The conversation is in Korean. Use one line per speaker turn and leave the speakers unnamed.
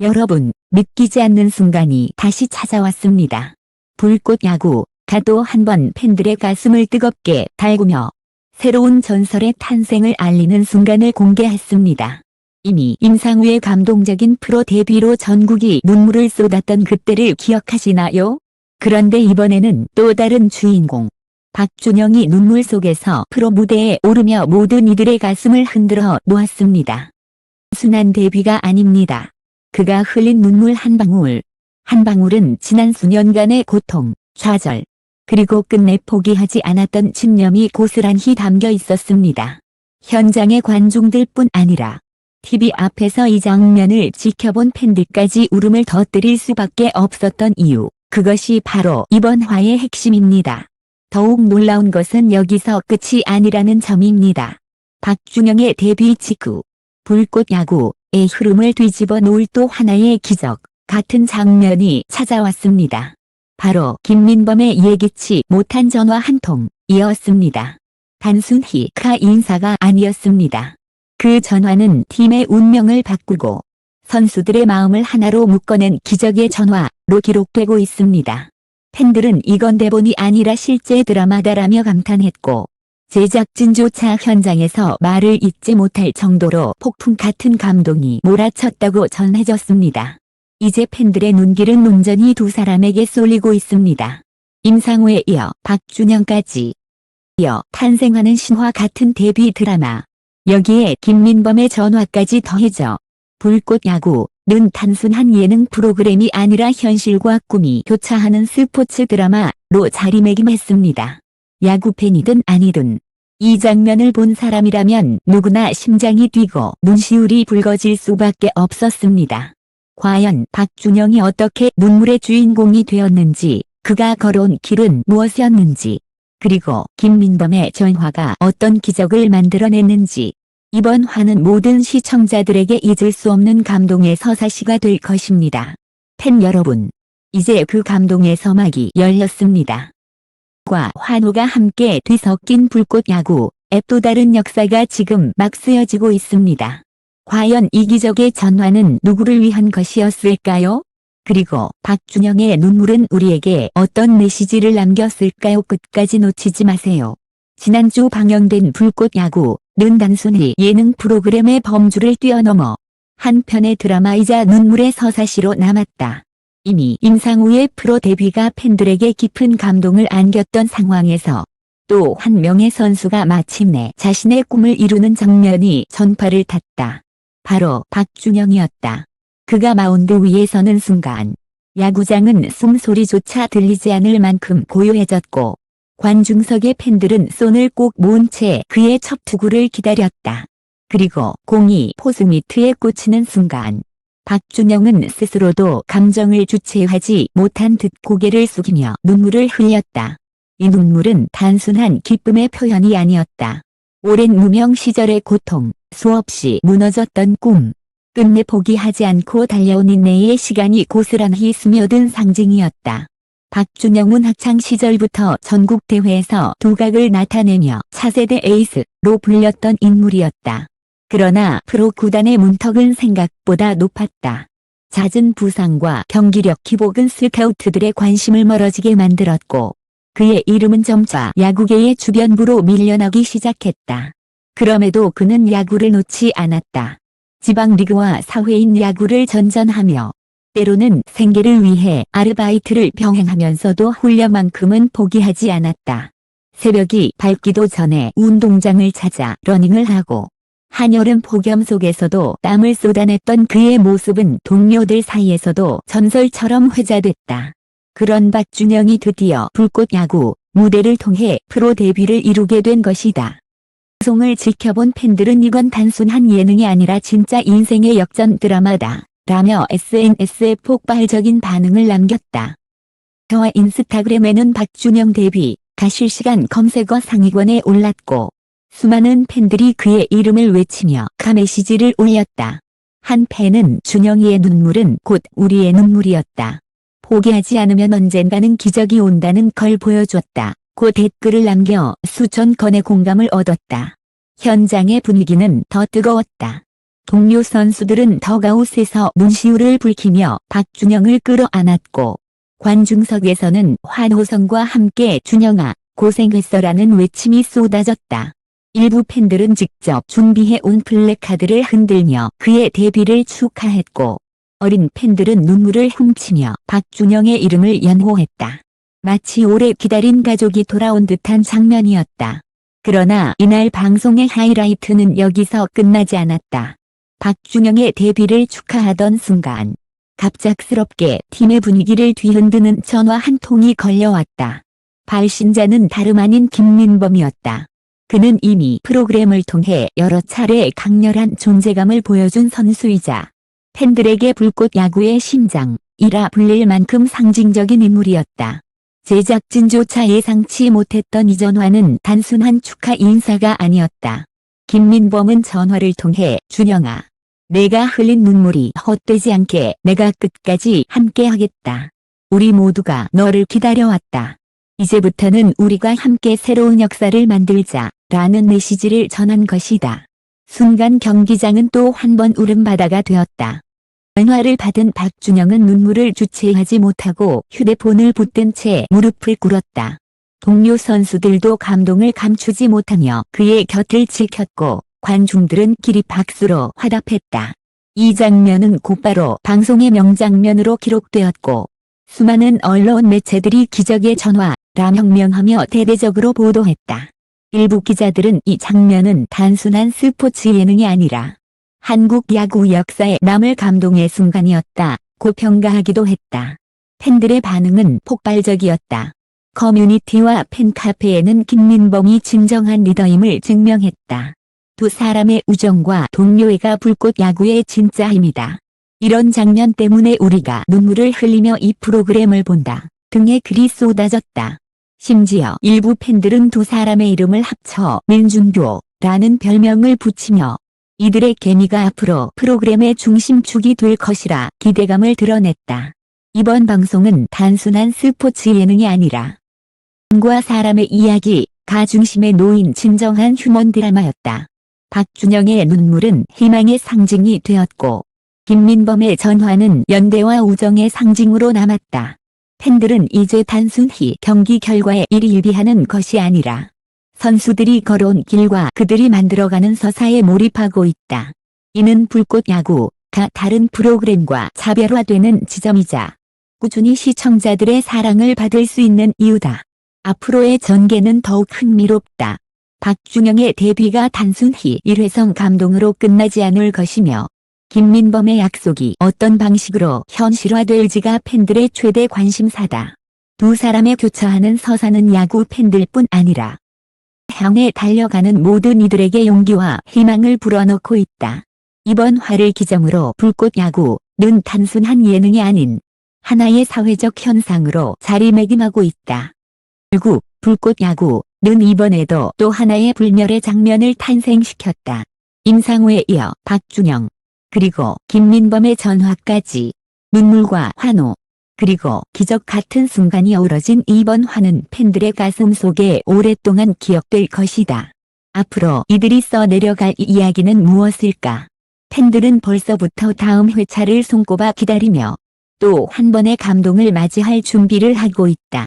여러분, 믿기지 않는 순간이 다시 찾아왔습니다. 불꽃 야구, 가도 한 번 팬들의 가슴을 뜨겁게 달구며 새로운 전설의 탄생을 알리는 순간을 공개했습니다. 이미 임상우의 감동적인 프로 데뷔로 전국이 눈물을 쏟았던 그때를 기억하시나요? 그런데 이번에는 또 다른 주인공. 박준영이 눈물 속에서 프로 무대에 오르며 모든 이들의 가슴을 흔들어 놓았습니다. 순한 데뷔가 아닙니다. 그가 흘린 눈물 한 방울. 한 방울은 지난 수년간의 고통, 좌절, 그리고 끝내 포기하지 않았던 집념이 고스란히 담겨 있었습니다. 현장의 관중들 뿐 아니라 TV 앞에서 이 장면을 지켜본 팬들까지 울음을 터뜨릴 수밖에 없었던 이유. 그것이 바로 이번 화의 핵심입니다. 더욱 놀라운 것은 여기서 끝이 아니라는 점입니다. 박준영의 데뷔 직후 불꽃 야구의 흐름을 뒤집어 놓을 또 하나의 기적 같은 장면이 찾아왔습니다. 바로 김민범의 예기치 못한 전화 한 통이었습니다. 단순히 카 인사가 아니었습니다. 그 전화는 팀의 운명을 바꾸고 선수들의 마음을 하나로 묶어낸 기적의 전화로 기록되고 있습니다. 팬들은 이건 대본이 아니라 실제 드라마다라며 감탄했고 제작진조차 현장에서 말을 잇지 못할 정도로 폭풍 같은 감동이 몰아쳤다고 전해졌습니다. 이제 팬들의 눈길은 온전히 두 사람에게 쏠리고 있습니다. 임상우에 이어 박준영까지 이어 탄생하는 신화 같은 데뷔 드라마. 여기에 김민범의 전화까지 더해져 불꽃 야구는 단순한 예능 프로그램이 아니라 현실과 꿈이 교차하는 스포츠 드라마로 자리매김했습니다. 야구 팬이든 아니든 이 장면을 본 사람이라면 누구나 심장이 뛰고 눈시울이 붉어질 수밖에 없었습니다. 과연 박준영이 어떻게 눈물의 주인공이 되었는지, 그가 걸어온 길은 무엇이었는지, 그리고 김민범의 전화가 어떤 기적을 만들어냈는지, 이번 화는 모든 시청자들에게 잊을 수 없는 감동의 서사시가 될 것입니다. 팬 여러분, 이제 그 감동의 서막이 열렸습니다. 과 환호가 함께 뒤섞인 불꽃 야구, 앱 또 다른 역사가 지금 막 쓰여지고 있습니다. 과연 이 기적의 전화는 누구를 위한 것이었을까요? 그리고 박준영의 눈물은 우리에게 어떤 메시지를 남겼을까요? 끝까지 놓치지 마세요. 지난주 방영된 불꽃 야구는 단순히 예능 프로그램의 범주를 뛰어넘어 한 편의 드라마이자 눈물의 서사시로 남았다. 이미 임상우의 프로 데뷔가 팬들에게 깊은 감동을 안겼던 상황에서 또 한 명의 선수가 마침내 자신의 꿈을 이루는 장면이 전파를 탔다. 바로 박준영이었다. 그가 마운드 위에 서는 순간 야구장은 숨소리조차 들리지 않을 만큼 고요해졌고 관중석의 팬들은 손을 꼭 모은 채 그의 첫 투구를 기다렸다. 그리고 공이 포수 미트에 꽂히는 순간 박준영은 스스로도 감정을 주체하지 못한 듯 고개를 숙이며 눈물을 흘렸다. 이 눈물은 단순한 기쁨의 표현이 아니었다. 오랜 무명 시절의 고통, 수없이 무너졌던 꿈, 끝내 포기하지 않고 달려온 인내의 시간이 고스란히 스며든 상징이었다. 박준영은 학창 시절부터 전국 대회에서 두각을 나타내며 차세대 에이스로 불렸던 인물이었다. 그러나 프로 구단의 문턱은 생각보다 높았다. 잦은 부상과 경기력 기복은 스카우트들의 관심을 멀어지게 만들었고 그의 이름은 점차 야구계의 주변부로 밀려나기 시작했다. 그럼에도 그는 야구를 놓지 않았다. 지방리그와 사회인 야구를 전전하며 때로는 생계를 위해 아르바이트를 병행하면서도 훈련만큼은 포기하지 않았다. 새벽이 밝기도 전에 운동장을 찾아 러닝을 하고 한여름 폭염 속에서도 땀을 쏟아냈던 그의 모습은 동료들 사이에서도 전설처럼 회자됐다. 그런 박준영이 드디어 불꽃 야구 무대를 통해 프로 데뷔를 이루게 된 것이다. 방송을 지켜본 팬들은 이건 단순한 예능이 아니라 진짜 인생의 역전 드라마다 라며 SNS에 폭발적인 반응을 남겼다. 저와 인스타그램에는 박준영 데뷔 가 실시간 검색어 상위권에 올랐고 수많은 팬들이 그의 이름을 외치며 카메시지를 올렸다. 한 팬은 준영이의 눈물은 곧 우리의 눈물이었다. 포기하지 않으면 언젠가는 기적이 온다는 걸 보여줬다. 고 댓글을 남겨 수천 건의 공감을 얻었다. 현장의 분위기는 더 뜨거웠다. 동료 선수들은 더가웃에서 눈시울을 붉히며 박준영을 끌어안았고 관중석에서는 환호성과 함께 준영아 고생했어라는 외침이 쏟아졌다. 일부 팬들은 직접 준비해 온 플래카드를 흔들며 그의 데뷔를 축하했고 어린 팬들은 눈물을 훔치며 박준영의 이름을 연호했다. 마치 오래 기다린 가족이 돌아온 듯한 장면이었다. 그러나 이날 방송의 하이라이트는 여기서 끝나지 않았다. 박준영의 데뷔를 축하하던 순간 갑작스럽게 팀의 분위기를 뒤흔드는 전화 한 통이 걸려왔다. 발신자는 다름 아닌 김민범이었다. 그는 이미 프로그램을 통해 여러 차례 강렬한 존재감을 보여준 선수이자 팬들에게 불꽃 야구의 심장이라 불릴 만큼 상징적인 인물이었다. 제작진조차 예상치 못했던 이 전화는 단순한 축하 인사가 아니었다. 김민범은 전화를 통해 준영아, 내가 흘린 눈물이 헛되지 않게 내가 끝까지 함께하겠다. 우리 모두가 너를 기다려왔다. 이제부터는 우리가 함께 새로운 역사를 만들자 라는 메시지를 전한 것이다. 순간 경기장은 또 한 번 울음바다가 되었다. 전화를 받은 박준영은 눈물을 주체하지 못하고 휴대폰을 붙든 채 무릎을 꿇었다. 동료 선수들도 감동을 감추지 못하며 그의 곁을 지켰고 관중들은 기립 박수로 화답했다. 이 장면은 곧바로 방송의 명장면으로 기록되었고 수많은 언론 매체들이 기적의 전화 라 명명하며 대대적으로 보도했다. 일부 기자들은 이 장면은 단순한 스포츠 예능이 아니라 한국 야구 역사에 남을 감동의 순간이었다. 고 평가하기도 했다. 팬들의 반응은 폭발적이었다. 커뮤니티와 팬카페에는 김민범이 진정한 리더임을 증명했다. 두 사람의 우정과 동료애가 불꽃 야구의 진짜 힘이다. 이런 장면 때문에 우리가 눈물을 흘리며 이 프로그램을 본다. 등의 글이 쏟아졌다. 심지어 일부 팬들은 두 사람의 이름을 합쳐 민준교라는 별명을 붙이며 이들의 케미가 앞으로 프로그램의 중심축이 될 것이라 기대감을 드러냈다. 이번 방송은 단순한 스포츠 예능이 아니라 사람과 사람의 이야기 가 중심에 놓인 진정한 휴먼 드라마였다. 박준영의 눈물은 희망의 상징이 되었고 김민범의 전화는 연대와 우정의 상징으로 남았다. 팬들은 이제 단순히 경기 결과에 일일비하는 것이 아니라 선수들이 걸어온 길과 그들이 만들어가는 서사에 몰입하고 있다. 이는 불꽃 야구가 다른 프로그램과 차별화되는 지점이자 꾸준히 시청자들의 사랑을 받을 수 있는 이유다. 앞으로의 전개는 더욱 흥미롭다. 박준영의 데뷔가 단순히 일회성 감동으로 끝나지 않을 것이며 김민범의 약속이 어떤 방식으로 현실화될지가 팬들의 최대 관심사다. 두 사람의 교차하는 서사는 야구 팬들뿐 아니라 향해 달려가는 모든 이들에게 용기와 희망을 불어넣고 있다. 이번 화를 기점으로 불꽃 야구는 단순한 예능이 아닌 하나의 사회적 현상으로 자리매김하고 있다. 결국 불꽃 야구는 이번에도 또 하나의 불멸의 장면을 탄생시켰다. 임상우에 이어 박준영, 그리고 김민범의 전화까지 눈물과 환호, 그리고 기적 같은 순간이 어우러진 이번 화는 팬들의 가슴 속에 오랫동안 기억될 것이다. 앞으로 이들이 써내려갈 이 이야기는 무엇일까? 팬들은 벌써부터 다음 회차를 손꼽아 기다리며 또 한 번의 감동을 맞이할 준비를 하고 있다.